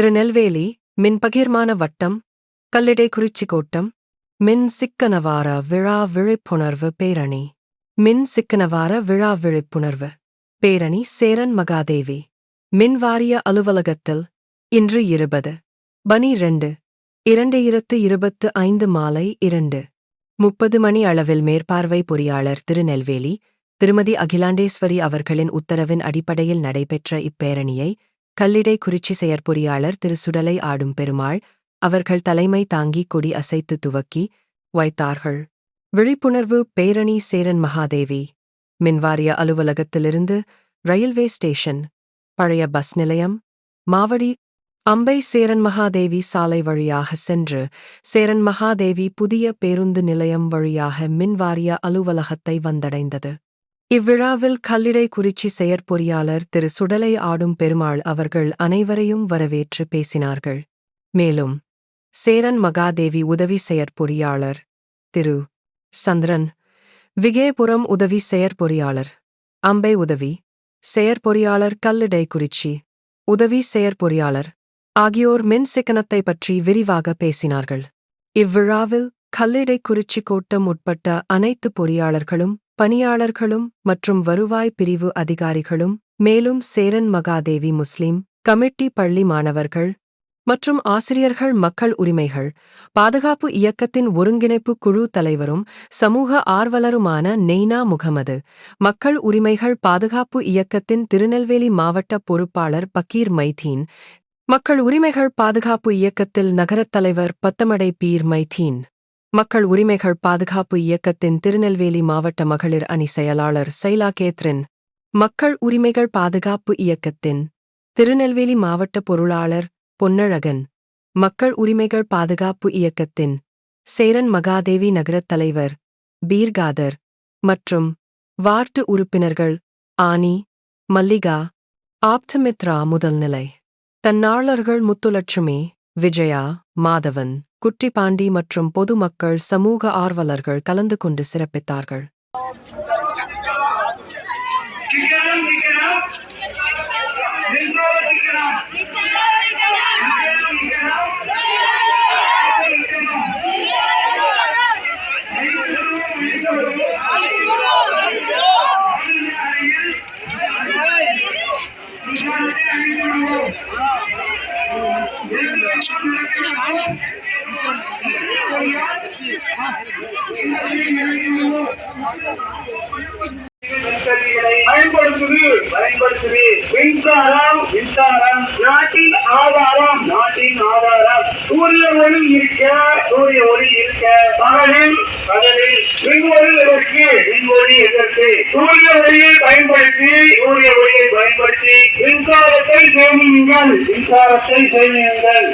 திருநெல்வேலி மின் பகிர்மான வட்டம் கல்லிடை குறிச்சி கோட்டம் மின் சிக்கனவார விழா விழிப்புணர்வு பேரணி மின் சிக்கனவார விழா விழிப்புணர்வு பேரணி சேரன் மகாதேவி மின் வாரிய அலுவலகத்தில் இன்று இருபது பனி ரெண்டு இரண்டாயிரத்து இருபத்து ஐந்து மாலை இரண்டு முப்பது மணி அளவில் மேற்பார்வை பொறியாளர் திருநெல்வேலி திருமதி அகிலாண்டேஸ்வரி அவர்களின் உத்தரவின் அடிப்படையில் நடைபெற்ற இப்பேரணியை கல்லிடை குறிச்சி செயற்பொறியாளர் திரு சுடலை ஆடும் பெருமாள் அவர்கள் தலைமை தாங்கி கொடி அசைத்து துவக்கி வைத்தார்கள். விழிப்புணர்வு பேரணி சேரன் மகாதேவி. மின்வாரிய அலுவலகத்திலிருந்து ரயில்வே ஸ்டேஷன். பழைய பஸ் நிலையம். மாவடி அம்பை சேரன் மகாதேவி சாலை வழியாக சென்று சேரன் மகாதேவி புதிய பேருந்து நிலையம் வழியாக மின்வாரிய அலுவலகத்தை வந்தடைந்தது. இவ்விழாவில் கல்லிடை குறிச்சி செயற்பொறியாளர் திரு சுடலை ஆடும் பெருமாள் அவர்கள் அனைவரையும் வரவேற்று பேசினார்கள். மேலும் சேரன் மகாதேவி உதவி செயற்பொறியாளர் திரு சந்திரன் விகேபுரம் உதவி செயற்பொறியாளர் அம்பை உதவி செயற்பொறியாளர் கல்லிடை குறிச்சி உதவி செயற்பொறியாளர் ஆகியோர் மின் சிக்கனத்தை பற்றி விரிவாக பேசினார்கள். இவ்விழாவில் கல்லிடை குறிச்சி கோட்டம் உட்பட்ட அனைத்து பொறியாளர்களும் பணியாளர்களும் மற்றும் வருவாய் பிரிவு அதிகாரிகளும் மேலும் சேரன் மகாதேவி முஸ்லிம் கமிட்டி பள்ளி மாணவர்கள் மற்றும் ஆசிரியர்கள் மக்கள் உரிமைகள் பாதுகாப்பு இயக்கத்தின் ஒருங்கிணைப்பு குழு தலைவரும் சமூக ஆர்வலருமான நெய்னா முகமது மக்கள் உரிமைகள் பாதுகாப்பு இயக்கத்தின் திருநெல்வேலி மாவட்ட பொறுப்பாளர் பக்கீர் மைதீன் மக்கள் உரிமைகள் பாதுகாப்பு இயக்கத்தில் நகரத் தலைவர் பத்தமடை பீர் மைதீன். மக்கள் உரிமைகள் பாதுகாப்பு இயக்கத்தின் திருநெல்வேலி மாவட்ட மகளிர் அணி செயலாளர் சைலா கேத்ரின் மக்கள் உரிமைகள் பாதுகாப்பு இயக்கத்தின் திருநெல்வேலி மாவட்ட பொருளாளர் பொன்னழகன் மக்கள் உரிமைகள் பாதுகாப்பு இயக்கத்தின் சேரன் மகாதேவி நகரத் தலைவர் பீர்காதர் மற்றும் வார்டு உறுப்பினர்கள் ஆனி மல்லிகா ஆப்டமித்ரா முதல்நிலை. தன்னாளர்கள் முத்துலட்சுமி விஜயா மாதவன் குட்டிபாண்டி மற்றும் பொதுமக்கள் சமூக ஆர்வலர்கள் கலந்து கொண்டு சிறப்பித்தார்கள். Thank you நின்றோட சிக்கனம் சிக்கனம் சிக்கனம் பயன்படுத்துது பயன்படுத்துது. மின்சாரம் மின்சாரம். நாட்டின் ஆதாரம் நாட்டின் சூரிய ஒளி இருக்க சூரிய ஒளி இருக்க. பகலில் பகலில் மின் எதற்கு? மின் எதற்கு? சூரிய ஒளியை பயன்படுத்தி சூரிய ஒளியை பயன்படுத்தி மின்சாரத்தை சேமியுங்கள். மின்சாரத்தை சேமியுங்கள்.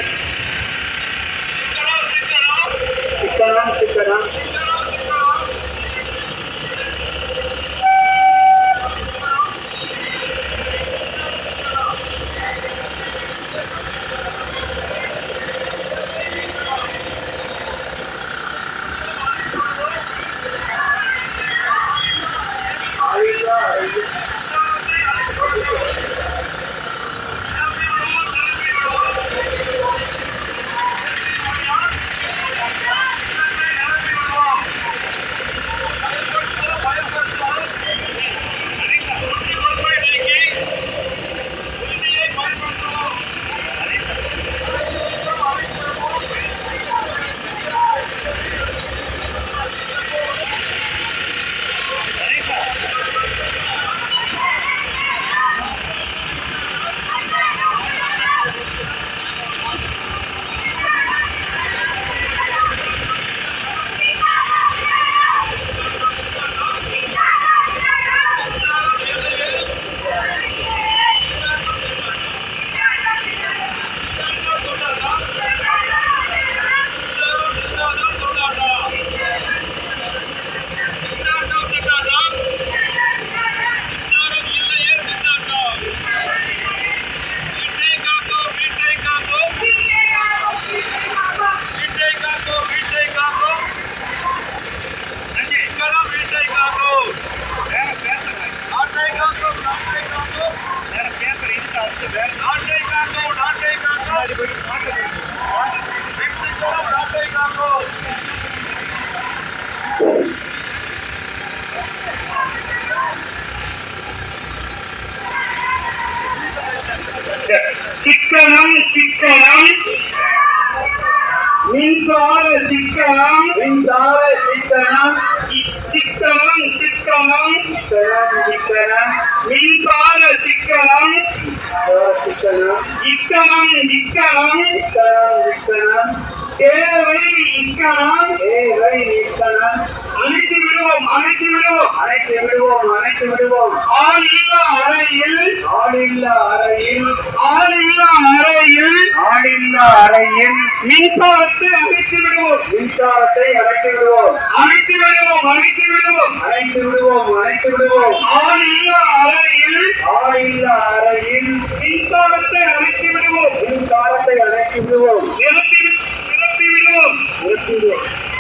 சிக்கனம் சிக்கனம் மின்சார சிக்கனம் மின்சார சிக்கனம் சிக்கனம் சிக்கனம் சிக்கனம் மின்சார சிக்கனம் இக்கணம் இக்கணம். இக்கணம் இக்கணம். தேவை இக்கணம். தேவை இக்கணம். விடுவோம் விடுவோம் அணைத்து விடுவோம் ஆள் இல்லா அறையில். ஆள் இல்லா அறையில். ஆள் இல்லா அறையில். மின்சாரத்தை அணைத்து விடுவோம். மின்சாரத்தை அணைத்து விடுவோம். அணைத்து விடுவோம் அணைத்து விடுவோம். அணைத்து விடுவோம் அணைத்து விடுவோம். ஆள் இல்லா அறையில். ஆள் இல்லா அறையில். மின்சாரத்தை அணைத்து விடுவோம். மின்சாரத்தை அணைத்து விடுவோம். நிறுத்தி நிறுத்தி விடுவோம். நிறுத்தி விடுவோம்.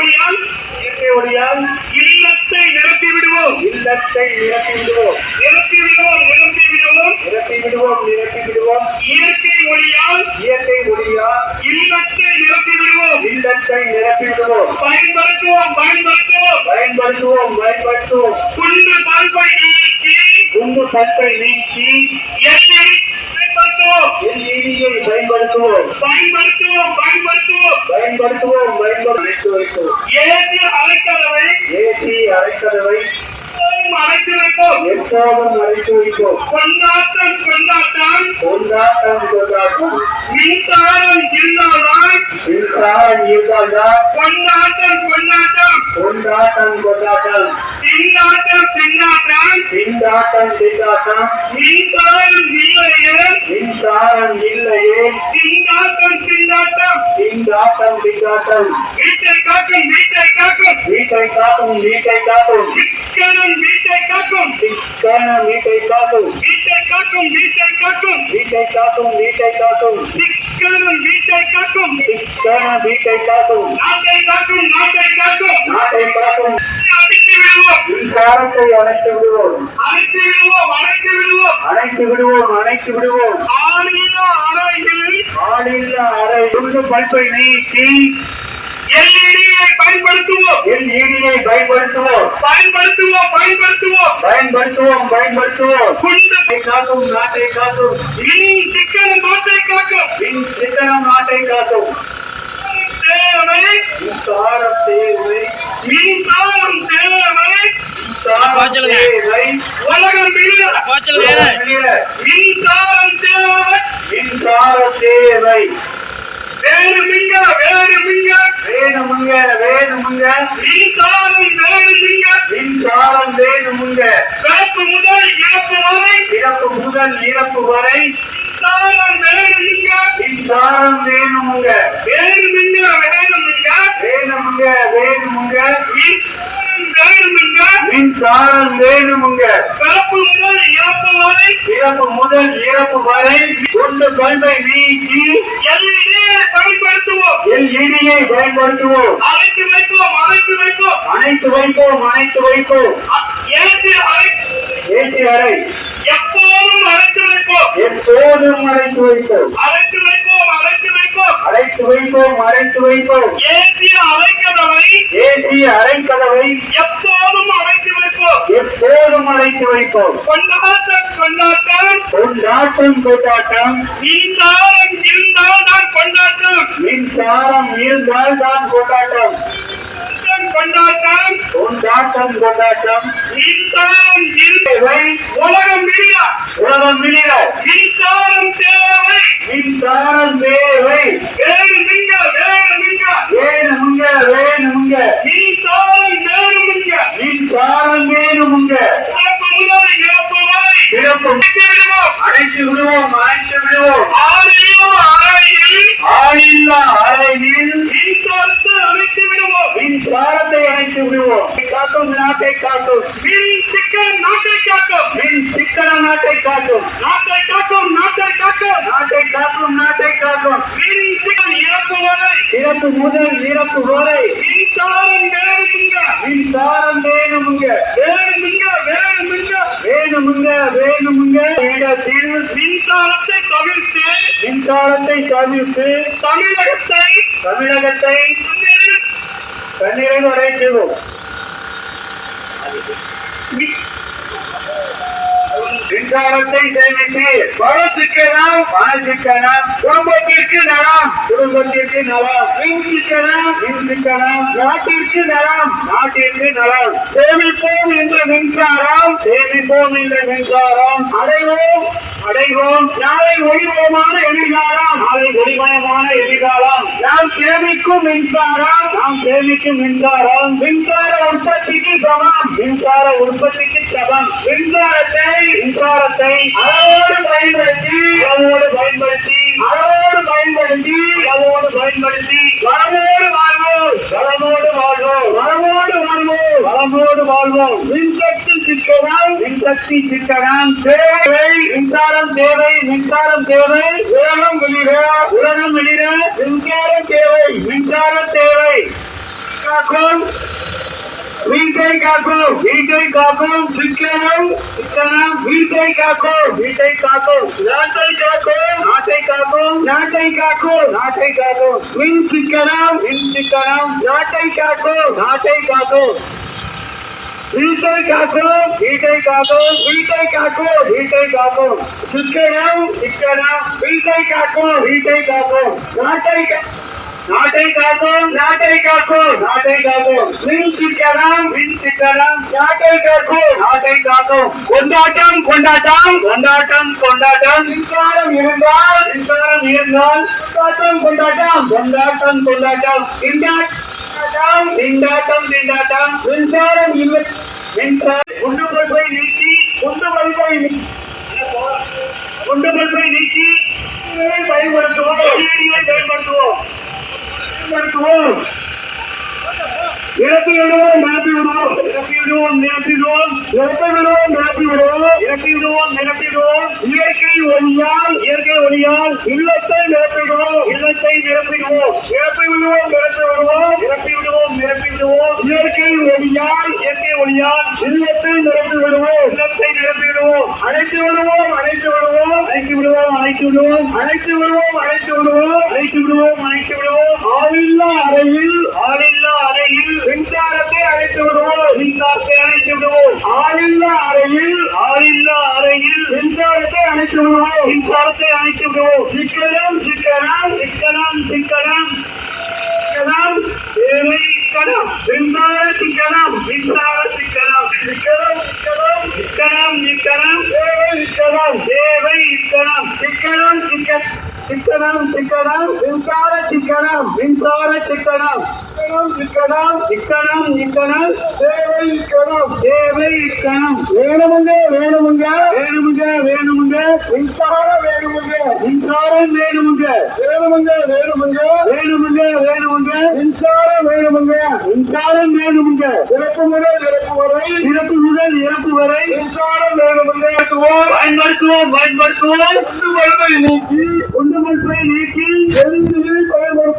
ஒளியால் இயற்கை ஒளியால் இல்லத்தை நிரப்பி விடுவோம். இல்லத்தை நிரப்பி விடுவோம். நிரப்பி விடுவோம் நிரப்பி விடுவோம். நிரப்பி விடுவோம் நிரப்பி விடுவோம். இயற்கை ஒளியால் இயற்கை ஒளியால் இல்லத்தை நிரப்பி விடுவோம். இல்லத்தை நிரப்பி விடுவோம். பயன்படுத்துவோம் பயன்படுத்துவோம். பயன்படுத்துவோம் பயன்படுத்துவோம். குண்டு பல்பை நீக்கி குண்டு பல்பை நீக்கி பயன்படுத்துவோம். பயன்படுத்துவோம். பயன்படுத்துவோம் பயன்படுத்துவோம். பயன்படுத்துவோம் பயன்படுத்தி வைப்போம் ஏசி அரைக்கதவை ஏசி அரைக்கதவை அழைத்து வைப்போம் எப்போதும் அழைத்து வைப்போம் கொண்டாட்டம் கொண்டாட்டம் கொண்டாட்டம் கொண்டாட்டம். மின்சாரம் இருந்தால்தான் மின்சாரம் இருந்தால்தான் கொண்டாட்டம் கொண்டாட்டம். கொண்டாட்டம் கொண்டாட்டம். திண்டாட்டம் திண்டாட்டம் திண்டாட்டம் திண்டாட்டம் மின்சாரம் இல்லையே. மின்சாரம் இல்லையே. திண்டாட்டம் திண்டாட்டம் திண்டாட்டம் திண்டாட்டம் வீட்டை காக்கும் வீட்டை காக்கும் வீட்டை காக்கும் வீட்டை காக்கும் சிக்கனம் வீட்டை காக்கும் சிக்கனம் வீட்டை காக்கும் வீட்டை காக்கும் வீட்டை காக்கும் வீட்டை காக்கும் வீட்டை காக்கும் சிக்கனம் வீட்டை காக்கும். வீட்டை காக்கும். நாட்டை காக்கும் நாட்டை காக்கும். நாட்டை காக்கும். அழைத்து விடுவோம். மின்சாரத்தை அணைத்து விடுவோம். அணைத்து விடுவோம் அணைத்து விடுவோம். அணைத்து விடுவோம் அணைத்து விடுவோம். ஆளில்லா அறையில் ஆளில்லா அறை. பல்பை நீக்கி எல்இடியை பயன்படுத்துவோம். எல்இடியை பயன்படுத்துவோம். பயன்படுத்துவோம் பயன்படுத்துவோம். பயன்படுத்துவோம் பயன்படுத்துவோம். குண்டத்தை காக்கும் நாட்டை காக்கும். மின் சிக்கனம் நாட்டை காக்கும். மின் சிக்கனம் நாட்டை காக்கும். தேவை. மின்சாரம் தேவை. மின்சாரம் தேவை. மின்சாரம் போச்சலுங்க. தேவை. உலகம் விழிய போச்சலுங்க. உலகம் விழிய. மின்சாரம் தேவை. மின்சாரம் தேவை. வேறு மிங்க வேறு மிங்க. வேணுமுங்க வேணுமுங்க. மின்சாரம் வேணுமுங்க. மின்சாரம் வேணுமுங்க. பிறப்பு முதல் இறப்பு வரை. இறப்பு முதல் இறப்பு வரை. மின்சாரம் வேணுமுங்க. மின்சாரம் வேணுமுங்க. வேணுமுங்க வேணுமுங்க. வேணுமுங்க வேணுமுங்க. வேணுமுங்க. மின்சாரம் வேணுமுங்க. பிறப்பு முதல் இறப்பு வரை. பிறப்பு முதல் இறப்பு வரை. கொண்டு பல்பை நீக்கி. எல்இடியை பயன்படுத்துவோம் எல்இடியை பயன்படுத்துவோம் அழைத்து வைப்போம் அழைத்து வைப்போம். அணைத்து வைப்போம் அணைத்து வைப்போம். ஏசி அறை. ஏசி அறை. எப்போதும் அழைத்து வைப்போம். எப்போதும் அழைத்து வைப்போம்? அழைத்து வைப்போம் அழைத்து வைப்போம். அழைத்து வைப்போம் அழைத்து வைப்போம். ஏசி அறைக்கதவை ஏசி அறைக்கதவை எப்போதும் அழைத்து வைப்போம். எப்போதும் அழைத்து வைப்போம். கொண்டாட்டம் கொண்டாட்டம். கொண்டாட்டம் கொண்டாட்டம். மின்சாரம் இருந்தால் தான் கொண்டாட்டம். மின்சாரம் இருந்தால் தான் கொண்டாட்டம். கொண்டாட்டம் கொண்டாட்டம் கொண்டாட்டம். மின்சாரம் தேவை. உலகம் விடிய? உலகம் விடிய. மின்சாரம் தேவை. மின்சாரம் தேவை. வேறு மிங்க வேறு மிங்க. வேணுமுங்க வேணுமுங்க மின்சாரம் வேணுமுங்க மின்சாரம் வேணுமுங்க இறப்பு முதல் இறப்பு வரை இறப்பு விடுவோம் அழைத்து விடுவோம் அழைத்து விடுவோம் ஆளில்லா அறையில் ஆளில்லா அறையில் மின்சாரத்தை பாரத்தை அணைத்து விடுவோம். காக்கும் நாட்டை காக்கும். மின் சிக்கன் நாட்டை காக்கும். மின் சிக்கன நாட்டை காக்கும். நாட்டை காக்கும் நாட்டை காக்கும். நாட்டை காக்கும் நாட்டை காக்கும். மின் சிக்கன் இறப்பு வரை இறப்பு முதல் இறப்பு வரை மின்சாரம் வேணுமுங்க மின்சாரம் வேணுமுங்க வேணுமுங்க வேணுமுங்க வேணுமுங்க வேணுமுங்க இடத்தில் மின்சாரத்தை தவிர்த்து. மின்சாரத்தை தவிர்த்து. தமிழகத்தை. தமிழகத்தை കണ്ണീരെന്ന് പറയുകയും ചെയ്തു மின்சாரத்தை சேமித்து பண சிக்கனம் பண சிக்கனம் குடும்பத்திற்கு நலம் குடும்பத்திற்கு நலம் மின் சிக்கனம் நாட்டிற்கு நலம் நாட்டிற்கு நலம். சேமிப்போம் என்ற மின்சாரம் சேமிப்போம் என்ற மின்சாரம். அடைவோம் அடைவோம். நாளை ஒளிமயமான எதிர்காலம் நாளை ஒளிமயமான எதிர்காலம். நாம் சேமிக்கும் மின்சாரம் நாம் சேமிக்கும் மின்சாரம். மின்சார உற்பத்திக்கு சமம் மின்சார உற்பத்திக்கு சமம். மின்சாரத்தை மின்சாரத்தை அளவோடு பயன்படுத்தி அளவோடு பயன்படுத்தி அளவோடு பயன்படுத்தி அளவோடு பயன்படுத்தி வளமோடு வாழ்வோம். வளமோடு வாழ்வோம். வளமோடு வாழ்வோம். வளமோடு வாழ்வோம். மின்சக்தி சிக்கனம் மின்சக்தி சிக்கனம் தேவை மின்சாரம் தேவை மின்சாரம் தேவை உலகம் வெளியிட உலகம் வெளியிட மின்சாரம் தேவை. மின்சாரம் தேவை. காக்கும் వీటై కాకు వీటై కాకు విజ్ఞానం విజ్ఞానం వీటై కాకు వీటై కాకు నాటై కాకు నాటై కాకు నాటై కాకు నాటై కాకు విన్ చిక్కనం విన్ చిక్కనం నాటై కాకు నాటై కాకు వీటై కాకు వీటై కాకు వీటై కాకు వీటై కాకు చిక్కనం చిక్కనం వీటై కాకు వీటై కాకు నాటై కాకు நாட்டை காக்கும் நாட்டை காக்கும். நாட்டை காக்கும். மின் சிக்கனம் மின் சிக்கனம் நாட்டை காக்கும் நாட்டை காக்கும். கொண்டாட்டம் கொண்டாட்டம். கொண்டாட்டம் கொண்டாட்டம். மின்சாரம் இருந்தால் மின்சாரம் இருந்தால். கொண்டாட்டம் கொண்டாட்டம். கொண்டாட்டம் கொண்டாட்டம். திண்டாட்டம் திண்டாட்டம் திண்டாட்டம் மின்சாரம் இல்லை. மின்சாரம். குண்டு பல்பை நீக்கி குண்டு பல்பை நீக்கி குண்டு பல்பை நீக்கி பயன்படுத்துவோம் பயன்படுத்துவோம் Deus! இறப்பி விடுவோம் நிரப்பி விடுவோம் இறப்பி விடுவோம் நிரப்பிடுவோம். இறப்பி விடுவோம் நிரப்பி விடுவோம் இறப்பி விடுவோம் நிரப்பிடுவோம். இயற்கை ஒளியால் இயற்கை ஒளியால் இல்லத்தை நிரப்பிடுவோம். இல்லத்தை நிரப்பிடுவோம். இறப்பி விடுவோம் நிரப்பி விடுவோம் இறப்பி விடுவோம் நிரப்பி விடுவோம் இயற்கை ஒளியால் இயற்கை ஒளியால் இல்லத்தை நிரப்பி விடுவோம் இல்லத்தை நிரப்பி விடுவோம் அழைத்து விடுவோம் அழைத்து விடுவோம். அழைத்து விடுவோம் அழைத்து விடுவோம். அழைத்து விடுவோம் அழைத்து விடுவோம். அழைத்து விடுவோம் அழைத்து விடுவோம். ஆளில்லா அறையில் ஆளில்லா அறையில் மின்சாரத்தை அழைத்து விடுவோம். மின்சாரத்தை அழைத்து விடுவோம். ஆளில்லா அறையில் ஆளில்லா அறையில் மின்சாரத்தை அழைத்து விடுவோம். மின்சாரத்தை அழைத்து விடுவோம். சிக்கலாம் சிக்கலாம் சிக்கலாம் சிக்கலாம் சிக்கலாம் ஏழை சிக்கலாம் மின்சார சிக்கலாம் மின்சார சிக்கலாம் சிக்கலாம் சிக்கலாம் சிக்கலாம் நிக்கலாம் தேவை நிக்கலாம் தேவை சிக்கனம் சிக்கனம் சிக்கனம் சிக்கனம் தேவை சிக்கனம் தேவை சிக்கனம் வேணுமுங்க வேணுமுங்க வேணுமுங்க வேணுமுங்க மின்சாரம் வேணுமுங்க மின்சாரம் வேணுமுங்க வேணுமுங்க வேணுமுங்க வேணுமுங்க வேணுமுங்க மின்சாரம் வேணுமுங்க மின்சாரம் வேணுமுங்க இறப்பு முதல் இறப்பு வரை இறப்பு முதல் இறப்பு வரை மின்சாரம் வேணுமுங்க பயன்படுத்துவோம் பயன்படுத்துவோம். கொண்டு வளமை நீக்கி. கொண்டு மல்பை நீக்கி. எதிரியை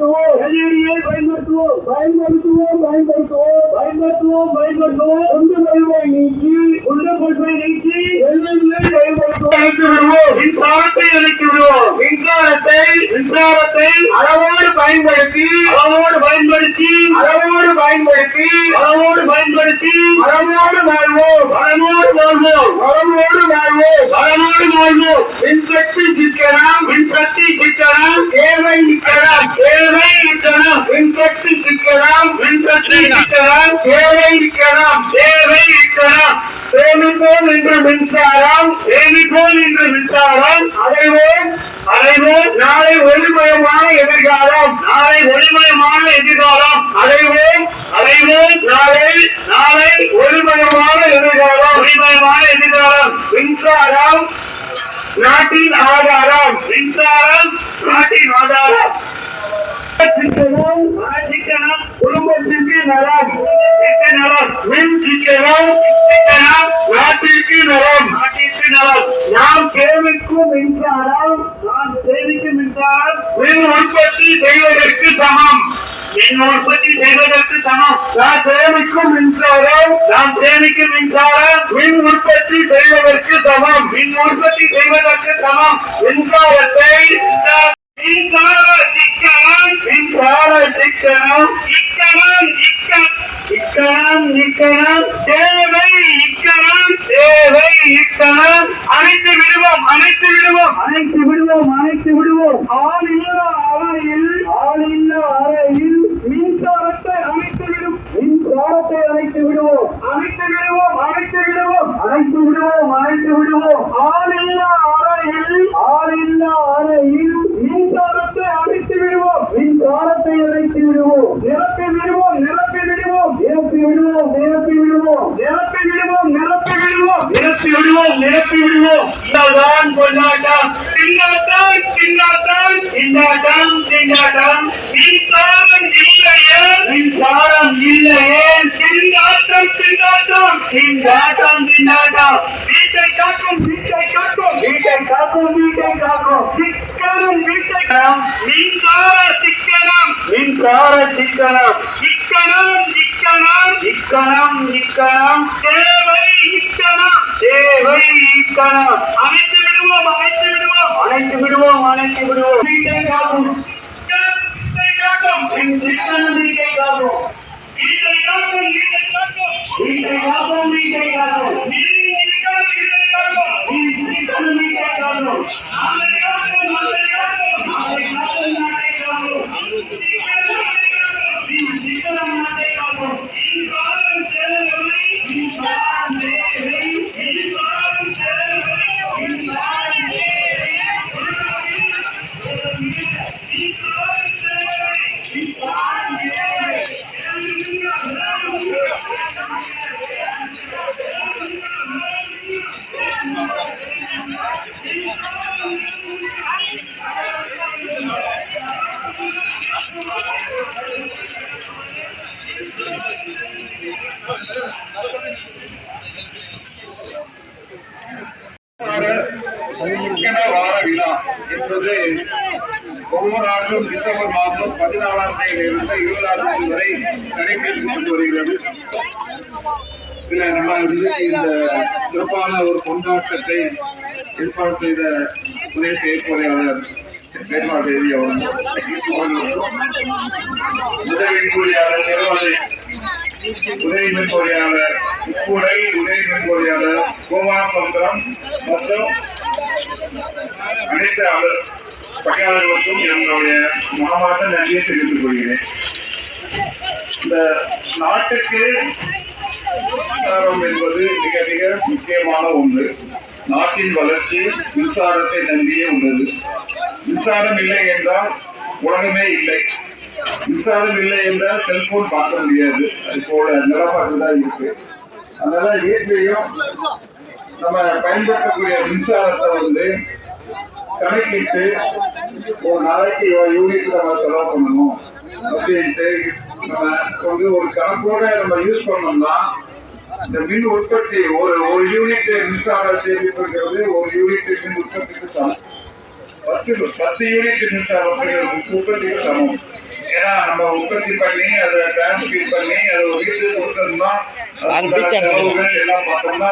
பயன்படுத்துவோம் எதிரியை பயன்படுத்துவோம் பயன்படுத்துவோம் பயன்படுத்துவோம் பயன்படுத்துவோம் பயன்படுத்துவோம் கொண்டு மல்பை நீக்கி கொண்டு மல்பை நீக்கி எதிரியை பயன்படுத்துவோம் அழைத்து விடுவோம் மின்சாரத்தை அழைத்து விடுவோம் மின்சாரத்தை மின்சாரத்தை அளவோடு பயன்படுத்தி அளவோடு பயன்படுத்தி அளவோடு பயன்படுத்தி அளவோடு பயன்படுத்தி அளவோடு வாழ்வோம் வளமோடு வாழ்வோம் வளமோடு வாழ்வோம் வளமோடு வாழ்வோம் மின்சக்தி சிக்கனம் மின்சக்தி சிக்கனம் தேவை சிக்கனம் தேவை சிக்கனம் மின்சக்தி சிக்கனம் மின்சக்தி சிக்கனம் தேவை சிக்கனம் தேவை சிக்கனம் சேமிப்போம் என்ற மின்சாரம் சேமிப்போம் என்ற மின்சாரம். அடைவோம் அடைவோம் நாளை ஒளிமயமான எதிர்காலம் நாளை ஒளிமயமான எதிர்காலம். அடைவோம் அடைவோம் நாளை நாளை ஒளிமயமான எதிர்காலம். ஒளிமயமான எதிர்காலம். மின்சாரம் நாட்டின் ஆதாரம். மின்சாரம் நாட்டின் ஆதாரம். नरम नरम मीन की नरम नाटी की नरम नाटी की नरम नाम దేవునికి మించారా దేవునికి మించారా నేను ఉడిపట్టి దైవదక్తి సమం నేను ఉడిపట్టి దైవదక్తి సమం నా దేవునికి మించారా నా దేవునికి మించారా నేను ఉడిపట్టి దైవదక్తి సమం నేను ఉడిపట్టి దైవదక్తి సమం ఇంకా వస్తాయి ఇంకా பாராட்டிக்கணும் இக்கணம் இக்க தேவை இக்கணம். தேவை இக்கணம். அணைத்து விடுவோம் அணைத்து விடுவோம். அணைத்து விடுவோம் அணைத்து விடுவோம். ஆளில் வேண்டாம். வீட்டை காக்கும் வீட்டை காக்கும். வீட்டை காக்கும் வீட்டை காக்கும். சிக்கனம் வீட்டை மின்சார சிக்கனம். மின்சார சிக்கனம். சிக்கனம் சிக்கனம். சிக்கனம் சிக்கனம். தேவை இக்கணம் தேவை இக்கணம் அனைத்து விடுவோம் அனைத்து விடுவோம். அனைத்து விடுவோம் அனைத்து விடுவோம். வீட்டை காக்கும். வீட்டை காக்கும். சிக்கனம் வீட்டை காக்கும். வீட்டை காக்கும் சிக்கன வார விழா என்பது ஒவ்வொரு ஆண்டும் டிசம்பர் மாதம் பதினாலாம் தேதியிலிருந்து இருபதாம் தேதி வரை நடைபெற்றுக் வருகிறது. இதில் நம்ம வந்து இந்த சிறப்பான ஒரு கொண்டாட்டத்தை ஏற்பாடு செய்த பிரதேச செயற்பொறியாளர் பெருமாள் தேவி அவர்கள். அவர்களுக்கும் உதவி கூலியாளர் நிறுவன மென்பொறியாளர் உட்கூடை உதவி மென்பொறியாளர் கோமாசந்திரம் மற்றும் அனைத்து அவர் பணியாளர்களுக்கும் என்னுடைய மனமார்ந்த நன்றியை தெரிவித்துக் கொள்கிறேன். இந்த நாட்டுக்கு மின்சாரம் என்பது மிக மிக முக்கியமான ஒன்று. நாட்டின் வளர்ச்சி மின்சாரத்தை நம்பியே உள்ளது. மின்சாரம் இல்லை என்றால் உலகமே இல்லை. மின்சாரம் இல்லை என்றால் செல்போன் பார்க்க முடியாது. அது போல நிலப்பாடு இருக்கு. அதனால வீட்லேயும் நம்ம பயன்படுத்தக்கூடிய மின்சாரத்தை வந்து கணக்கிட்டு ஒரு நாளைக்கு யூனிட் நம்ம செலவு பண்ணணும் அப்படின்ட்டு நம்ம வந்து ஒரு கணக்கோட நம்ம யூஸ் பண்ணோம்னா இந்த மின் உற்பத்தி ஒரு ஒரு யூனிட் மின்சார சேமிப்புங்கிறது ஒரு யூனிட் மின் உற்பத்திக்கு சமம். பத்து பத்து யூனிட் மின்சாரம் உற்பத்திக்கு சமம். ஏன்னா நம்ம உற்பத்தி பண்ணி அதை டிரான்ஸ்மிட் பண்ணி அதை வீட்டுக்கு கொடுத்தோம்னா எல்லாம் பார்த்தோம்னா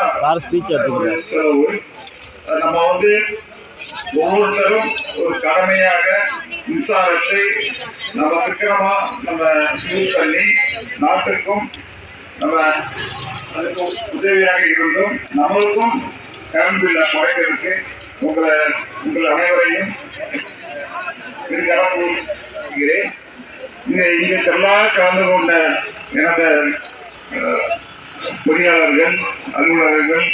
நம்ம வந்து ஒவ்வொருத்தரும் ஒரு கடமையாக மின்சாரத்தை நம்ம சிக்கனமா நம்ம யூஸ் பண்ணி நாட்டுக்கும் நம்ம அதுக்கும் உதவியாக இருந்தும் நம்மளுக்கும் கரண்ட் பில்லை குறைக்கிறதுக்கு உங்களை உங்கள் அனைவரையும் இருக்கிறேன் இங்கே இங்கு கலந்து கொண்ட எனது பொறியாளர்கள் அலுவலர்கள்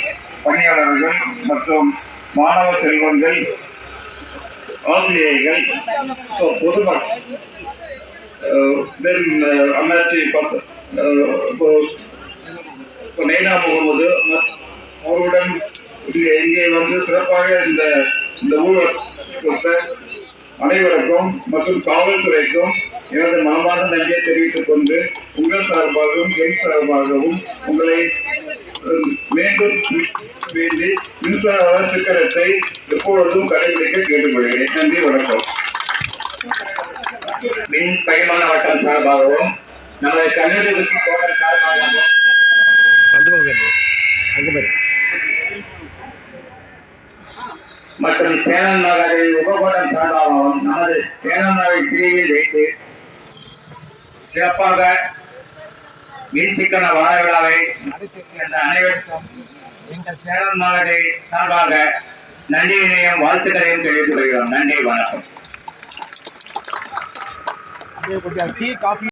பணியாளர்கள் மற்றும் மாணவ செல்வங்கள் ஆசிரியர்கள் பொதுமக்கள் அண்ணாச்சி இப்போ நைனா முகமது அவருடன் இங்கே இங்கே வந்து சிறப்பாக இந்த இந்த ஊழல் அனைவருக்கும் மற்றும் காவல்துறைக்கும் எனது மனமார்ந்த நன்றியை தெரிவித்துக் கொண்டு உங்கள் சார்பாகவும் என் சார்பாகவும் உங்களை மீண்டும் வேண்டி மின்சார சிக்கனத்தை எப்பொழுதும் கடைபிடிக்க கேட்டுக்கொள்கிறேன். நன்றி வணக்கம். மின் பகிர்மான வட்டம் சார்பாகவும் நமது கல்லூரி கோட்டம் சார்பாகவும். மற்றும் சேலம் நகரை உபகோட்டம் சார்பாகவும் நமது சேலம் நகரை பிரிவில் வைத்து சிறப்பாக மீன் வார விழாவை நடத்திருக்கின்ற அனைவருக்கும் எங்கள் சேலம் நகரை சார்பாக நன்றியினையும் வாழ்த்துக்களையும் தெரிவித்துக் கொள்கிறோம். நன்றி வணக்கம். Tea coffee